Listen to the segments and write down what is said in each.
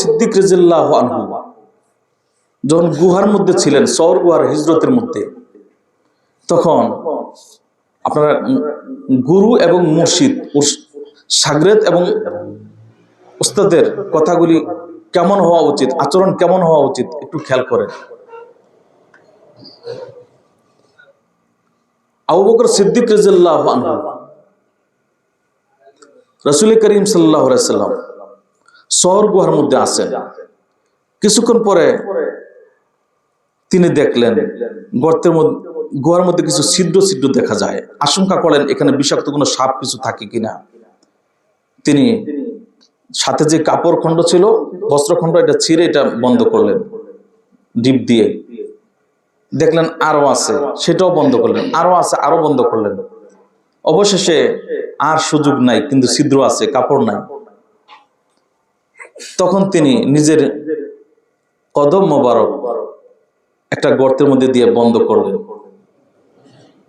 সিদ্দিক রাদিয়াল্লাহু আনহু যখন গুহার মধ্যে ছিলেন সর গুহার হিজরতের মধ্যে, তখন আপনারা গুরু এবং মুর্শিদ সাগরেদ এবং উস্তাদের কথাগুলি কেমন হওয়া উচিত, আচরণ কেমন হওয়া উচিত একটু খেয়াল করেন। আবু বকর সিদ্দিক রাদিয়াল্লাহু আনহু, রাসূল করিম সাল্লাল্লাহু সাল্লাম শহর গুহার মধ্যে আসেন কিছুক্ষণ পরে তিনি দেখলেন, গর্তের মধ্যে, গুহার মধ্যে কিছু ছিদ্র ছিদ্র দেখা যায়। আশঙ্কা করেন এখানে বিষাক্ত কোনো সাপ কিছু থাকে কিনা। তিনি সাথে যে কাপড় খণ্ড ছিল, বস্ত্রখণ্ড, এটা ছিঁড়ে এটা বন্ধ করলেন। ডিপ দিয়ে দেখলেন আরও আছে, সেটাও বন্ধ করলেন। আরও আছে, আরও বন্ধ করলেন। অবশেষে আর সুযোগ নাই, কিন্তু ছিদ্র আছে, কাপড় নাই। তখন তিনি নিজের কদম মোবারক একটা গর্তের মধ্যে দিয়ে বন্ধ করলেন।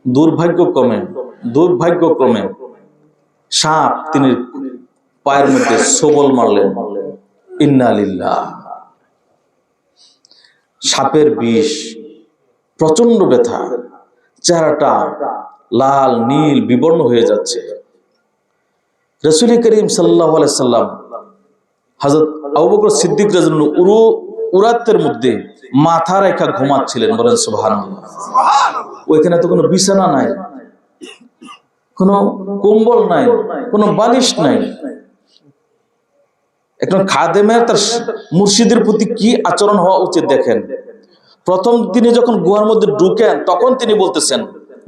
দুর্ভাগ্যক্রমে দুর্ভাগ্যক্রমে সাপ তিনি পায়ের মধ্যে সবল মারলেন। ইন্নালিল্লাহ সাপের বিষ প্রচণ্ড ব্যথা, চেহারাটা লাল, নীল, বিবর্ণ হয়ে যাচ্ছে। রসুল করিম সাল্লাহ সাল্লাম হাজরত আবু বকর সিদ্দিক রাজন উরু উরাতের মধ্যে মাথা রেখা ঘুমাচ্ছিলেন, বলেন সুবহান ওইখানে তো কোনো বিছানা নাই, কোনো কম্বল নাই, কোনো বালিশ নাই। একজন খাদেমের তার মুর্শিদের প্রতি কি আচরণ হওয়া উচিত দেখেন? প্রথম তিনি যখন গুহার মধ্যে ঢুকেন, তখন তিনি বলতেছেন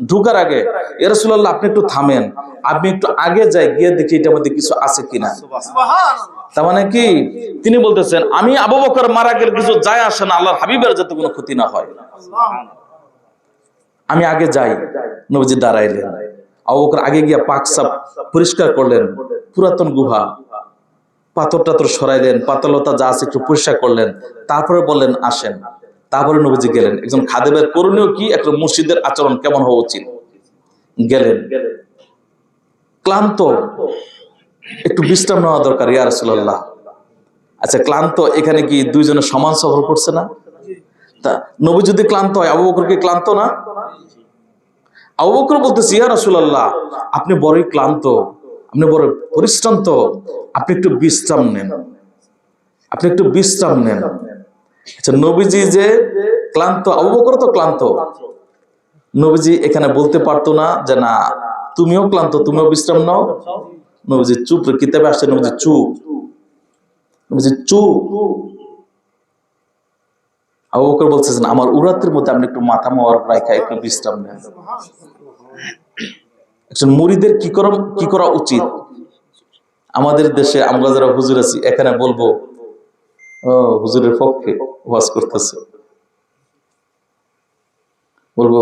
ঢুকার আগে এরসুল্লাহ আপনি একটু থামেন। আপনি একটু আগে যাই গিয়ে দেখি এটার মধ্যে কিছু আছে কিনা। তার মানে কি? তিনি বলতেছেন আমি আবু বকর মারা গেলে কিছু যায় আসে না আল্লাহর হাবিবের যাতে কোনো ক্ষতি না হয়। আমি আগে যাই নবজি দাঁড়াইলেন। আবু বকর আগে গিয়া পাক সাপ পরিষ্কার করলেন পুরাতন গুহা। পাথর টাথর সরাইলেন পাতলতা যা আছে একটু পরিষ্কার করলেন তারপরে বললেন আসেন। তারপরে নবীজি গেলেন। একজন খাদেবের করণীয় কি? একটা মুর্শিদের আচরণ কেমন হওয়া উচিত? গেলেন। ক্লান্ত। একটু বিশ্রাম নেওয়া দরকার, ইয়া রাসূলুল্লাহ। আচ্ছা ক্লান্ত, এখানে কি দুইজনে সমান সফর করছে না? তা নবী যদি ক্লান্ত হয়, আবু বকর কি ক্লান্ত না? আবু বকর বলতেছে, ইয়া রাসূলুল্লাহ, আপনি বড়ই ক্লান্ত, আপনি বড় পরিশ্রান্ত, আপনি একটু বিশ্রাম নেন। আপনি একটু বিশ্রাম নেন। আচ্ছা নবীজি যে ক্লান্ত আবু বকর তো ক্লান্ত। নবীজি এখানে বলতে পারতো না যে, না, তুমিও ক্লান্ত, তুমিও বিশ্রাম নাও। নবীজি চুপ, কিতাবে আসছে, নবীজি চুপ। নবীজি চুপ। আমার উরাতের মধ্যে আপনি একটু মাথা মাওয়ার রাখা একটু বিশ্রাম নেন। একজন মুড়িদের কি করা কি করা উচিত? আমাদের দেশে আমরা যারা হুজুর আছি, এখানে বলব হুজুরের পক্ষে ওয়াজ করতেছে। বলব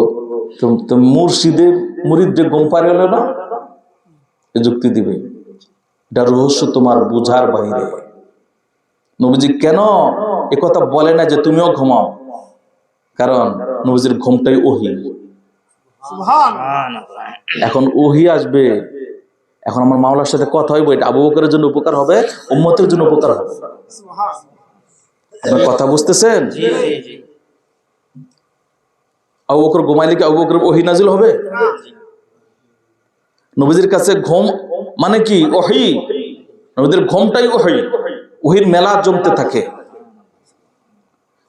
মুর্শিদের মুরিদে গম পারে হলো না? এ যুক্তি দিবে। এটা রহস্য তোমার বুঝার বাইরে। নবীজি কেন এ কথা বলে না যে তুমিও ঘুমাও? কারণ নবীজির ঘুমটাই ওহি। এখন ওহি আসবে। এখন আমার মাওলার সাথে কথা হইব, এটা আবু বকরের জন্য উপকার হবে, উম্মতের জন্য উপকার হবে। আপনার কথা বুঝতেছেন? আবু বকর ঘুমাইলে কি আবু বকর ওহি নাজিল হবে? নবীজির কাছে ঘুম মানে কি? ওহি। নবীদের ঘুমটাই ওহি। ওহির মেলা জমতে থাকে।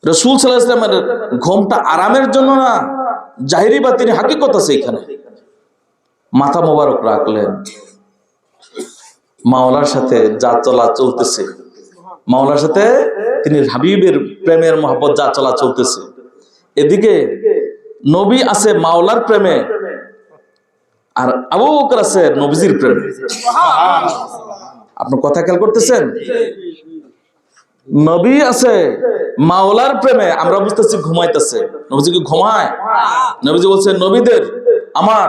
রসুল সাল্লাহ ইসলামের ঘুমটা আরামের জন্য না জাহিরি বা তিনি হাকিকত আছে এখানে। মাথা মোবারক রাখলেন। মাওলার সাথে যা চলা চলতেছে। মাওলার সাথে তিনি হাবিবের প্রেমের মহব্বত যা চলা চলতেছে। এদিকে নবী আছে মাওলার প্রেমে, আর আবু বকর আছে নবীজির প্রেমে। আপনার কথা খেয়াল করতেছেন? নবী আছে মাওলার প্রেমে, আমরা বুঝতেছি ঘুমাইতেছে। নবীজি কি ঘুমায়? নবীজি বলছে, নবীদের আমার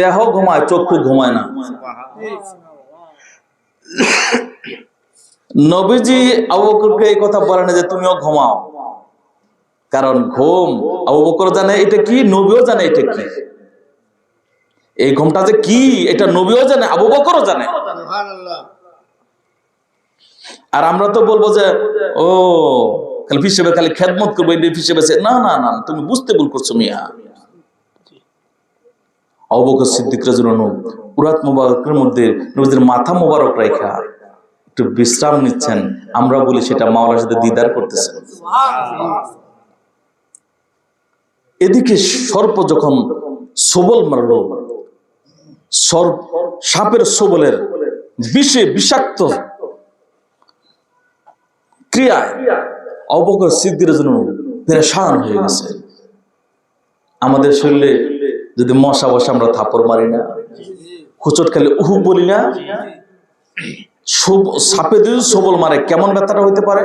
দেহ ঘুমায়, চক্ষু ঘুমায় না। নবীজি আবু বকরকে এই কথা বলে না যে তুমিও ঘুমাও। কারণ ঘুম, আবু বকর জানে এটা কি, নবীও জানে এটা কি। এই ঘুমটা যে কি, এটা নবীও জানে, আবু বকরও জানে। আর আমরা তো বলব যে, ও, খালি হিসেবে খালি খেদমত করব এই হিসেবে না না না, তুমি বুঝতে ভুল করছ মিয়া। অবকর সিদ্দিক রাজুলানু উরাত মুবারকের মধ্যে নবীদের মাথা মোবারক রাখা একটু বিশ্রাম নিচ্ছেন। আমরা বলি সেটা মাওলার সাথে দিদার করতেছেন এদিকে সর্প যখন সবল মারল সর্প সাপের সবলের বিষে বিষাক্ত ক্রিয়ায় অবকর সিদ্ধির জন্য পেরেশান হয়ে গেছে। আমাদের শরীরে যদি মশা বসা আমরা থাপড় মারি না, খুচট খেলে উহু বলি না সাপে যদি সবল মারে, কেমন ব্যথাটা হইতে পারে?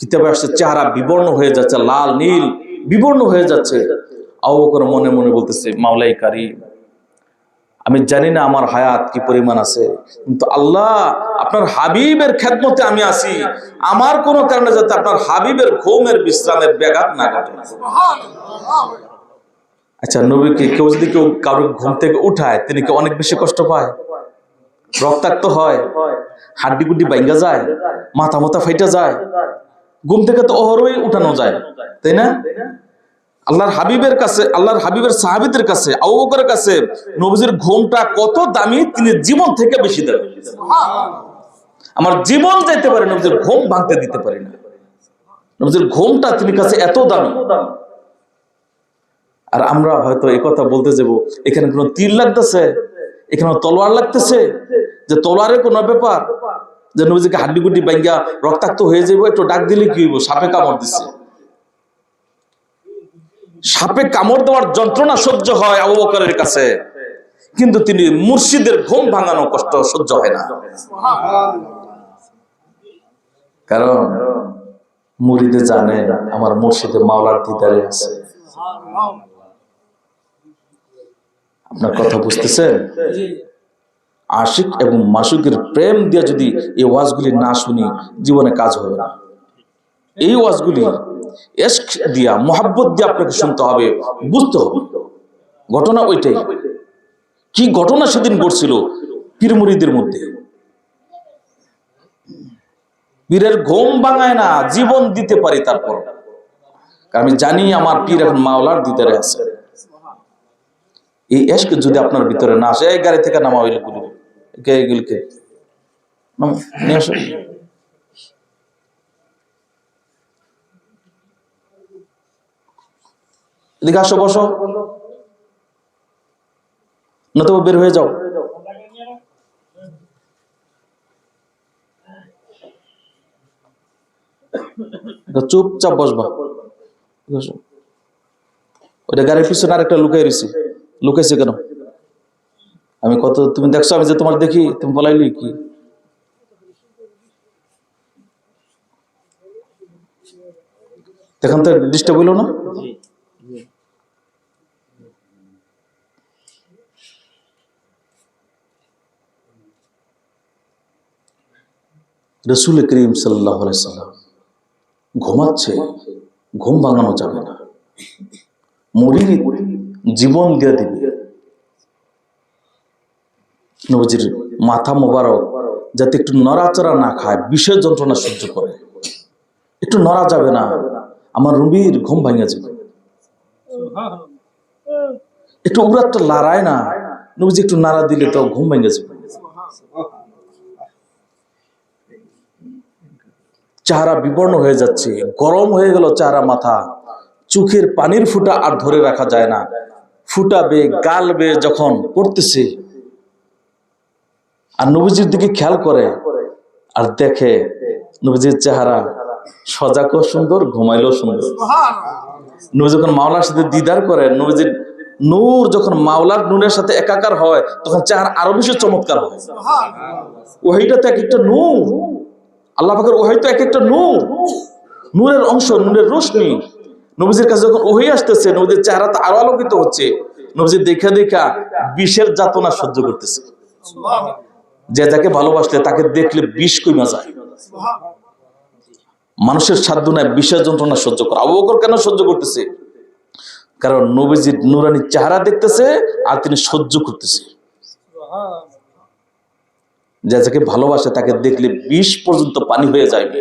কিতাবে আসছে, চেহারা বিবর্ণ হয়ে যাচ্ছে, লাল, নীল, বিবর্ণ হয়ে যাচ্ছে। অবকর মনে মনে বলতেছে, মাওলাই কারি আমি জানি না আমার হায়াত কি পরিমাণ আছে, কিন্তু আল্লাহ আপনার হাবিবের খেদমতে আমি আসি আমার কোনো কারণে যাতে আপনার হাবিবের ঘুমের বিশ্রামের ব্যাঘাত না ঘটে। আচ্ছা নবীকে কেউ যদি কেউ কারোর ঘুম থেকে উঠায়, তিনি কি অনেক বেশি কষ্ট পায়? রক্তাক্ত হয় হাড্ডি গুড্ডি বাইঙ্গা যায়, মাথা মাথা ফাইটা যায়, ঘুম থেকে তো অহরই উঠানো যায়, তাই না? আল্লাহর হাবিবের কাছে, আল্লাহর হাবিবের সাহাবিদের কাছে, আবু বকরের কাছে নবীজির ঘুমটা কত দামি, তিনি জীবন থেকে বেশি দেন আমার জীবন যাইতে পারে, নবীজির ঘুম ভাঙতে দিতে পারি না। নবীজির ঘুমটা তিনি কাছে এত দামি। আর আমরা হয়তো এই কথা বলতে যাব, এখানে কোনো তীর লাগতেছে? এখানে তলোয়ার লাগতেছে। যে তলোয়ারের কোনো ব্যাপার? যে নবীজিকে হাড্ডি গুড্ডি বাইঙ্গা রক্তাক্ত হয়ে যাব একটু ডাক দিলে কি হইব? সাপে কামড় দিছে। সাপে কামড় দেওয়ার যন্ত্রণা সহ্য হয় আবু কাছে। কিন্তু তিনি মুর্শিদের ঘুম ভাঙানো কষ্ট সহ্য হয় না। কারণ মুরিদে জানে আমার মুর্শিদে মাওলার দিদারে আছে। আপনার কথা বুঝতেছেন আশিক এবং মাসুকের প্রেম দিয়ে যদি এই ওয়াজগুলি না শুনি, জীবনে কাজ হবে না। এই ওয়াজগুলি এস্ক দিয়া, মোহাব্বত দিয়ে আপনাকে শুনতে হবে, বুঝতে হবে। ঘটনা ওইটাই। কি ঘটনা সেদিন ঘটছিল পীরমুরিদের মধ্যে? পীরের ঘুম ভাঙায় না, জীবন দিতে পারি তারপর। আমি জানি আমার পীর এখন মাওলার দিদারে আছে। এই এশক যদি আপনার ভিতরে না আসে, এই গাড়ি থেকে নামা হইলে গুলি এগুলিকে বের হয়ে যাও। চুপচাপ বসবা। বসো। ওইটা গাড়ির পিছনে আরেকটা লুকাই রয়েছে। লুকাইছে কেন? আমি কত তুমি দেখছ, আমি যে তোমার দেখি, তুমি বলাইলি কি? এখন তো ডিস্টার্ব হইল না? রসুল করিম সাল্লাম ঘুমাচ্ছে, ঘুম ভাঙানো যাবে না। মরির জীবন দিয়ে দিবে। নবজির মাথা মোবারক, যাতে একটু নড়াচড়া না খায়, বিষের যন্ত্রণা সহ্য করে। একটু নড়া যাবে না, আমার রুমির ঘুম ভাঙে যাবে। একটু উড়াতটা লড়ায় না, নবজি একটু নাড়া দিলে তো ঘুম ভেঙে যাবে। চেহারা বিবর্ণ হয়ে যাচ্ছে, গরম হয়ে গেল চেহারা মাথা। চোখের পানির ফুটা আর ধরে রাখা যায় না। ফুটাবে, গালবে যখন পড়তেছে। আর নবীজির দিকে খেয়াল করে আর দেখে নবীজির চেহারা সজাকও সুন্দর, ঘুমাইলেও সুন্দর। নবী যখন মাওলার সাথে দিদার করে, নবীজির নূর যখন মাওলার নূরের সাথে একাকার হয়, তখন চেহারা আরও বেশি চমৎকার হয়। ওহিটা তো এক একটা নূর। আল্লাহ পাকের ওহাই তো এক একটা নূর। নূরের অংশ, নূরের রোশনি। নবীজির কাছে যখন ওহি আসতেছে, নবীজির চেহারা তো আরও আলোকিত হচ্ছে। নবীজির দেখা দেখা বিষের যাতনা সহ্য করতেছে। যে যাকে ভালোবাসলে তাকে দেখলে বিষ কইমা যায়। মানুষের সাধ্য নাই বিষের যন্ত্রণা সহ্য করে। আবু বকর কেন সহ্য করতেছে? কারণ নবীজির নুরানি চেহারা দেখতেছে আর তিনি সহ্য করতেছে। যে যাকে ভালোবাসে তাকে দেখলে বিষ পর্যন্ত পানি হয়ে যায় যে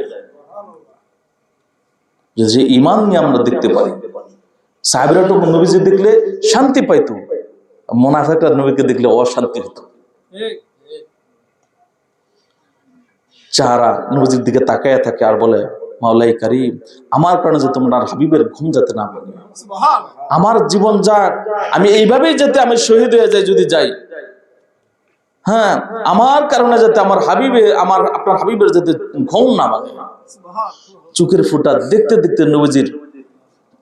যে ইমান নিয়ে আমরা দেখতে পারি। সাহেবরা তো নবীজি দেখলে শান্তি পাইতো, মোনাফেকরা নবীকে দেখলে অশান্তি হতো চাহারা নবীজির দিকে তাকায় থাকে আর বলে মাওলাই কারিম, আমার কারণে যে তোমার হাবিবের ঘুম যাতে না ভাঙে। আমার জীবন যাক, আমি এইভাবেই যাতে আমি শহীদ হয়ে যাই যদি যাই। হ্যাঁ আমার কারণে যাতে আমার হাবিবে, আমার, আপনার হাবিবের যাতে ঘুম না ভাঙে। চোখের ফুটা দেখতে দেখতে নবীজির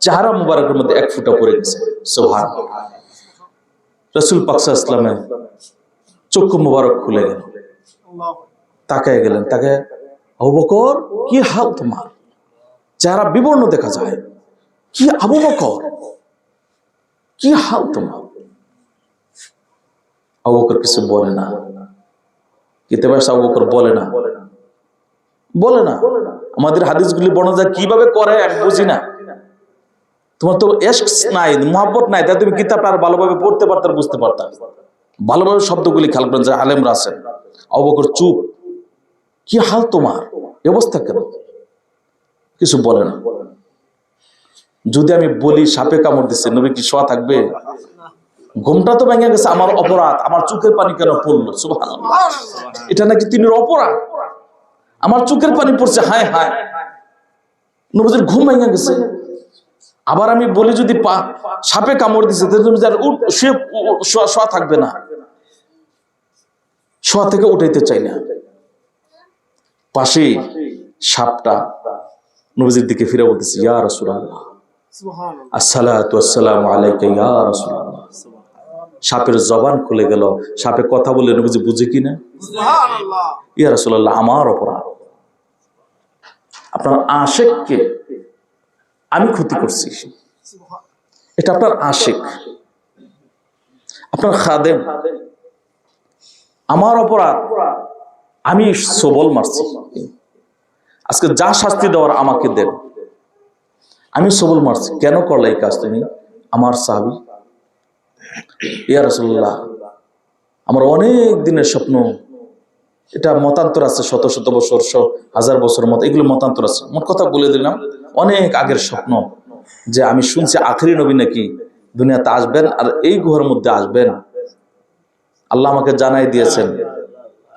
চেহারা মুবারকের মধ্যে এক ফুটা পড়ে গেছে। সোহান। রসুল পাকসা ইসলামের চক্ষু মুবারক খুলে গেল। তাকায় গেলেন তাকে আবু বকর, কি হাল তোমার? চেহারা বিবর্ণ দেখা যায়। কি আবু কি হাল তোমার? আবু বকর কিছু বলে না। কিতাবে আসে আবু বকর বলে না। বলে না। আমাদের হাদিসগুলি বর্ণনা যায় কীভাবে করে আমি বুঝি না। তোমার তো নাই, মহাব্বত নাই তাই তুমি কিতাবটা আর ভালোভাবে পড়তে পারতে বুঝতে পারতাম ভালোভাবে শব্দগুলি খেয়াল করেন যে আলেমরা আছেন। আবু বকর চুপ। কি হাল তোমার? অবস্থা কেন? কিছু বলে না। যদি আমি বলি সাপে কামড় দিচ্ছে নবী কি শোয়া থাকবে? ঘুমটা তো ভেঙে গেছে, আমার অপরাধ, আমার চোখের পানি কেন পড়ল? এটা নাকি তিনি অপরাধ? আমার চোখের পানি পড়ছে হায় হায়। নবীজির ঘুম ভেঙে গেছে। আবার আমি বলি যদি পা সাপে কামড় দিছে তুমি যার উঠ শুয়ে শোয়া থাকবে না। শোয়া থেকে উঠাইতে চাই না। পাশে সাপটা নবীজির দিকে ফিরে বলতেছে ইয়া রাসূলুল্লাহ আসসালাতু আসসালামু আলাইকা ইয়া রাসূলুল্লাহ। সাপের জবান খুলে গেল। সাপে কথা বলে নবীজি বুঝে কিনা ইয়া রাসূলুল্লাহ আমার অপরাধ। আপনার আশেককে আমি ক্ষতি করছি। এটা আপনার আশেক। আপনার খাদেম। আমার অপরাধ, আমি সবল মারছি। আজকে যা শাস্তি দেওয়ার আমাকে দেন। আমি সবল মারছি। কেন করলে এই কাজ তুমি? আমার সাহাবি। ইয়া রাসূলুল্লাহ, আমার অনেক দিনের স্বপ্ন এটা মতান্তর আছে, শত শত বছর হাজার বছর মত, এগুলো মতান্তর আছে। মোট কথা বলে দিলাম, অনেক আগের স্বপ্ন যে আমি শুনছি আখরি নবী নাকি দুনিয়াতে আসবেন আর এই গুহার মধ্যে আসবেন। আল্লাহ আমাকে জানাই দিয়েছেন।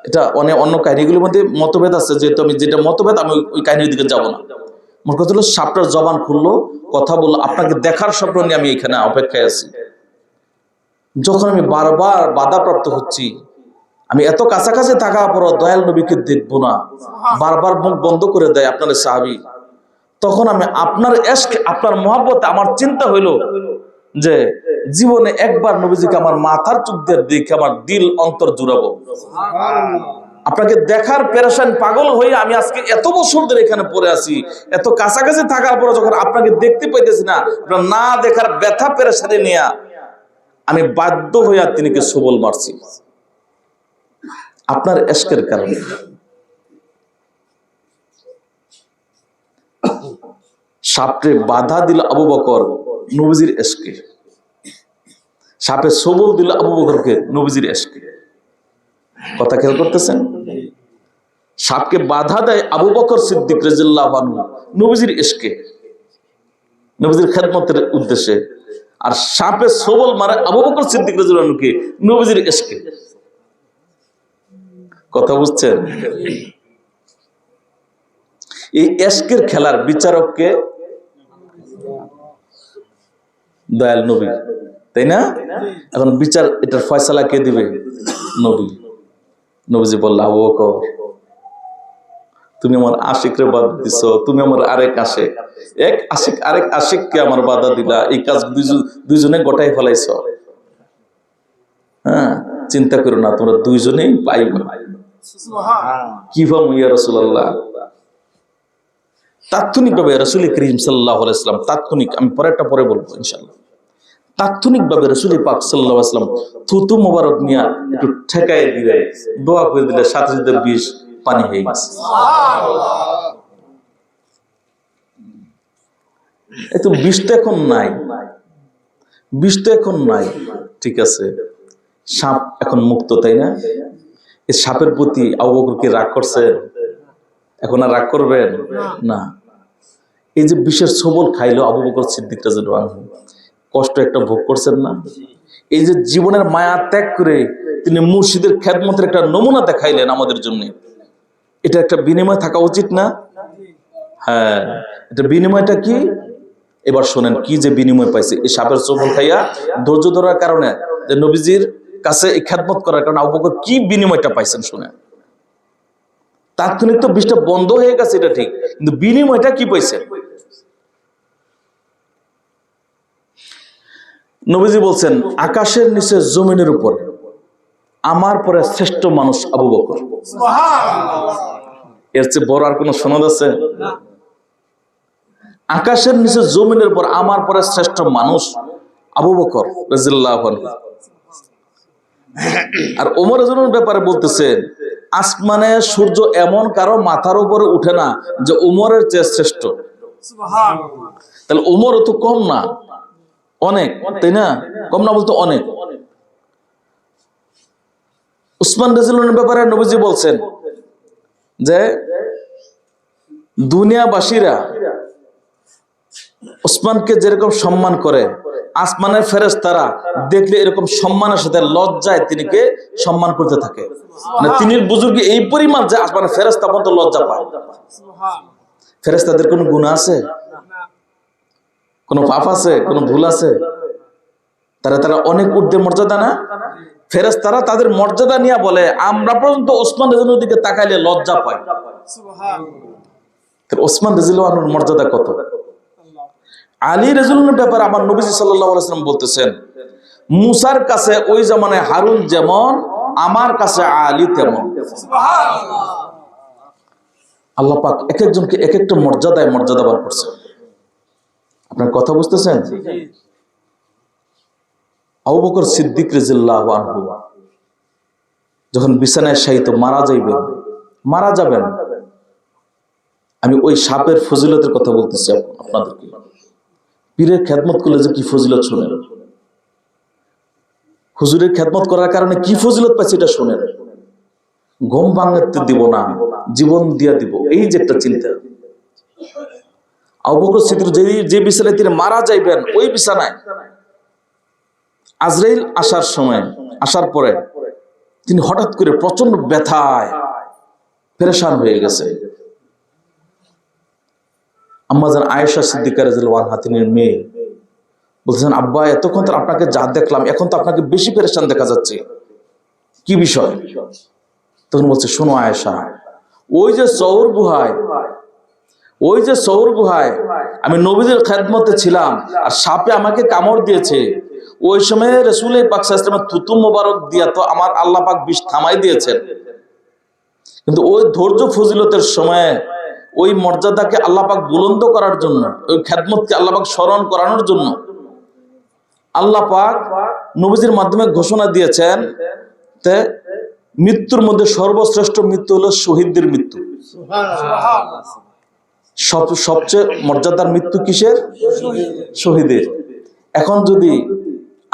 এটা অনেক অন্য কাহিনীগুলোর মধ্যে মতভেদ আছে, যেহেতু আমি যেটা মতভেদ, আমি ওই কাহিনীর দিকে যাব না। মোট কথা হলো, সাপটার জবান খুললো, কথা বলল, আপনাকে দেখার স্বপ্ন নিয়ে আমি এখানে অপেক্ষায় আছি। যখন আমি বারবার বাধাপ্রাপ্ত হচ্ছি আমি এত কাছাকাছি থাকা পরও দয়াল নবীকে দেখব না। বারবার মুখ বন্ধ করে দেয় আপনার সাহাবি। তখন আমি আপনার আপনার মহাব্বতে আমার চিন্তা হইল যে জীবনে একবার নবীজিকে আমার মাথার চুপ দিয়ে আমার দিল অন্তর জুড়াবো। আপনাকে দেখার পেরেশান পাগল হয়ে আমি আজকে এত বছর ধরে এখানে পড়ে আছি। এত কাছাকাছি থাকার পরে যখন আপনাকে দেখতে পাইতেছি না না দেখার ব্যথা পেরেশানি নিয়ে আমি বাধ্য হইয়া তিনিকে সবল মারছি। আপনার এস্কের কারণে। সাপে বাধা দিল আবু বকর, নবীজির এসকে। সাপে সবল দিল আবু বকরকে, নবীজির এসকে। কথা খেয়াল করতেছেন? সাপকে বাধা দেয় আবু বকর সিদ্দিক রাজিল্লাহ নবীজির এসকে। নবীজির খেদমতের উদ্দেশ্যে। আর সাপে সবল মারে আবু বকর সিদ্দিক রাজিল্লাহকে নবীজির এসকে। কথা বুঝছেন? এই এসকের খেলার বিচারককে দয়াল নবী, তাই না? এখন বিচার, এটার ফয়সালা কে দিবে? নবী। নবীজি বলল, আবু বকর, তুমি আমার আশিকরে বাধা দিছ, তুমি আমার আরেক আশেক। এক আশিক, আরেক আশিককে আমার বাধা দিলা। এই কাজ দুইজন গোটাই ফেলাইছ। চিন্তা করো না, তোমরা দুইজনেই পাইবা। কি ভাবো ইয়া রসুল্লাহ তাৎক্ষণিকভাবে রসুল করিম সাল্লাহ ইসলাম তাৎক্ষণিক, আমি পরেরটা পরে বলব ইনশাল্লাহ তাৎক্ষণিকভাবে রসুল পাক সাল্লাহ ইসলাম থুতু মোবারক নিয়ে একটু ঠেকাই দিলে দোয়া করে দিলে সাথে সাথে বিষ, পানি হয়ে গেছে। এত বিষ তো এখন নাই। বিষ তো এখন নাই। ঠিক আছে। সাপ এখন মুক্ত তাই না? এই সাপের প্রতি আবু বকরকে রাগ করছেন এখন আর রাগ করবেন? না। এই যে বিশেষ সবল খাইলো আবু বকর সিদ্দিক কষ্ট একটা ভোগ করছেন না? এই যে জীবনের মায়া ত্যাগ করে তিনি মুর্শিদের খ্যাতমতের একটা নমুনা দেখাইলেন আমাদের জন্য। এটা একটা বিনিময় থাকা উচিত না? হ্যাঁ। এটা বিনিময়টা কি? এবার শোনেন কি যে বিনিময় পাইছে। এই সাপের সবল খাইয়া ধৈর্য ধরার কারণে যে নবীজির কাছে খ্যাতমত করার কারণে আবু বকর কি বিনিময়টা পাইছেন শুনে? তাৎক্ষণিক তো বিষটা বন্ধ হয়ে গেছে এটা ঠিক। কিন্তু বিনিময়টা কি পাইছেন? নবীজি বলছেন আকাশের নিচে জমিনের উপর আমার পরে শ্রেষ্ঠ মানুষ আবু বকর। এর চেয়ে বড় আর কোন সনদ আছে? আকাশের নিচে জমিনের উপর আমার পরে শ্রেষ্ঠ মানুষ আবু বকর রাজিল্লাহ আর ওমর জনের ব্যাপারে বলতেছেন আসমানে সূর্য এমন কারও মাথার উপরে উঠে না যে উমরের চেয়ে শ্রেষ্ঠ। তাহলে উমরও তো কম না, অনেক, তাই না? কম না বলতে অনেক। উসমান রাজিলের ব্যাপারে নবীজি বলছেন যে, দুনিয়াবাসীরা উসমানকে যেরকম সম্মান করে আসমানের ফেরেস তারা দেখলে এরকম সম্মানের সাথে লজ্জায় তিনিকে সম্মান করতে থাকে। মানে তিনি বুজুর্গ এই পরিমাণ যে আসমানের ফেরেস্তা পর্যন্ত লজ্জা পায়। ফেরেস্তাদের কোনো গুণ আছে? কোনো পাপ আছে? কোনো ভুল আছে? তারা তারা অনেক ঊর্ধ্বে মর্যাদা না? ফেরেস তারা তাদের মর্যাদা নিয়ে বলে আমরা পর্যন্ত ওসমান রেজুলের দিকে তাকাইলে লজ্জা পাই। ওসমান রেজুলের মর্যাদা কত? আলী রেজুলের ব্যাপারে আমার নবীজি সাল্লাম বলতেছেন মুসার কাছে ওই জামানে হারুন যেমন আমার কাছে আলী তেমন। আল্লাহ পাক এক একজনকে এক একটা মর্যাদায় মর্যাদাবান করছে আপনার কথা বুঝতেছেন? আবু বকর সিদ্দিক রেজিল্লাহ আনহু যখন বিছানায় শায়িত মারা যাইবেন মারা যাবেন। আমি ওই সাপের ফজিলতের কথা বলতেছি আপ- আপনাদেরকে। পীরের খ্যাতমত করলে যে কি ফজিলত শোনেন? হুজুরের খ্যাতমত করার কারণে কি ফজিলত পাইছে এটা শোনেন। ঘুম ভাঙতে দিব না, জীবন দিয়া দিব, এই যে একটা চিন্তা। যে বিছানায় তিনি মারা যাইবেন, ওই বিছানায়। আজরাইল আসার সময়, আসার পরে তিনি হঠাৎ করে প্রচণ্ড ব্যথায়, পেরেশান হয়ে গেছে। আম্মাজান আয়েশা সিদ্দিকার হাতিনের মেয়ে। বলছেন আব্বা, এতক্ষণ তো আপনাকে যা দেখলাম, এখন তো আপনাকে বেশি পেরেশান দেখা যাচ্ছে। কি বিষয়? তখন বলছে, শোনো আয়েশা, ওই যে সৌর গুহায়, ওই যে সৌর গুহায় আমি নবীদের খেদমতে ছিলাম, আর সাপে আমাকে কামড় দিয়েছে। ওই সময় রসুল পাক সাহসালামের থুতু মোবারক দিয়া তো আমার আল্লাহ পাক বিষ থামাই দিয়েছেন। কিন্তু ওই ধৈর্য ফজিলতের সময় ওই মর্যাদাকে আল্লাহ পাক বুলন্দ করার জন্য, ওই খেদমতকে আল্লাহ পাক স্মরণ করানোর জন্য আল্লাহ পাক নবীজির মাধ্যমে ঘোষণা দিয়েছেন তে মৃত্যুর মধ্যে সর্বশ্রেষ্ঠ মৃত্যু হলো শহীদদের মৃত্যু। সবচেয়ে মর্যাদার মৃত্যু কিসের? শহীদের। এখন যদি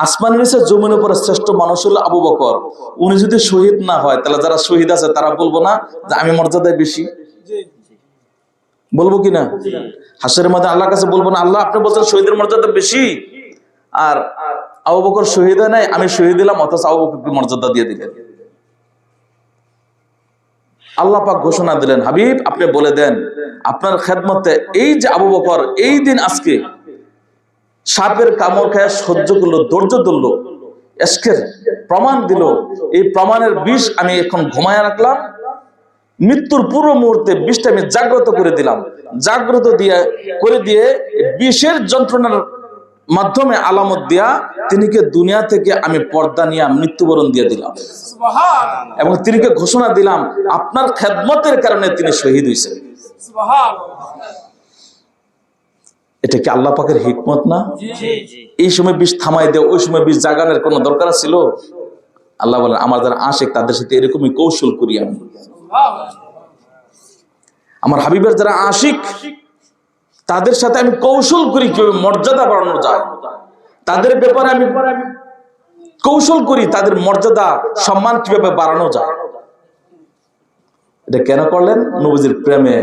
আসমানের নিচে জমির উপরে শ্রেষ্ঠ মানুষ হলো আবু বকর, উনি যদি শহীদ না হয়, তাহলে যারা শহীদ আছে তারা বলব না যে আমি মর্যাদায় বেশি। বলব কি না হাসের মধ্যে আল্লাহর কাছে বলব না আল্লাহ আপনি বলছেন শহীদের মর্যাদা বেশি। আর আবু বকর শহীদ হয় নাই আমি শহীদ দিলাম অথচ আবু বকরকে মর্যাদা দিয়ে দিলেন। আল্লাহ পাক ঘোষণা দিলেন হাবিব আপনি বলে দেন আপনার খেদমতে এই যে আবু বকর এই দিন আজকে সাপের কামড় খায় সহ্য করল ধৈর্য ধরলো এসকের প্রমাণ দিল এই প্রমাণের বিষ আমি এখন ঘুমায় রাখলাম মৃত্যুর পূর্ব মুহূর্তে বিষটা আমি জাগ্রত করে দিলাম। জাগ্রত দিয়ে, করে দিয়ে বিষের যন্ত্রণার মাধ্যমে আলামত দিয়া তিনিকে দুনিয়া থেকে আমি পর্দা নিয়ে মৃত্যুবরণ দিয়ে দিলাম। এবং তিনিকে ঘোষণা দিলাম, আপনার খেদমতের কারণে তিনি শহীদ হয়েছেন এটা কি আল্লাহ পাকের হিকমত না? এই সময় বিষ থামাই দেয় ওই সময় বিষ জাগানোর কোনো দরকার ছিল? আল্লাহ বলেন, আমার যারা আশেক, তাদের সাথে এরকমই কৌশল করি আমি। আমার হাবিবের যারা আশিক, তাদের সাথে আমি কৌশল করি কীভাবে মর্যাদা বাড়ানো যায়। তাদের ব্যাপারে আমি কৌশল করি, তাদের মর্যাদা, সম্মান কীভাবে বাড়ানো যায়। এটা কেন করলেন? নবীজির প্রেমে।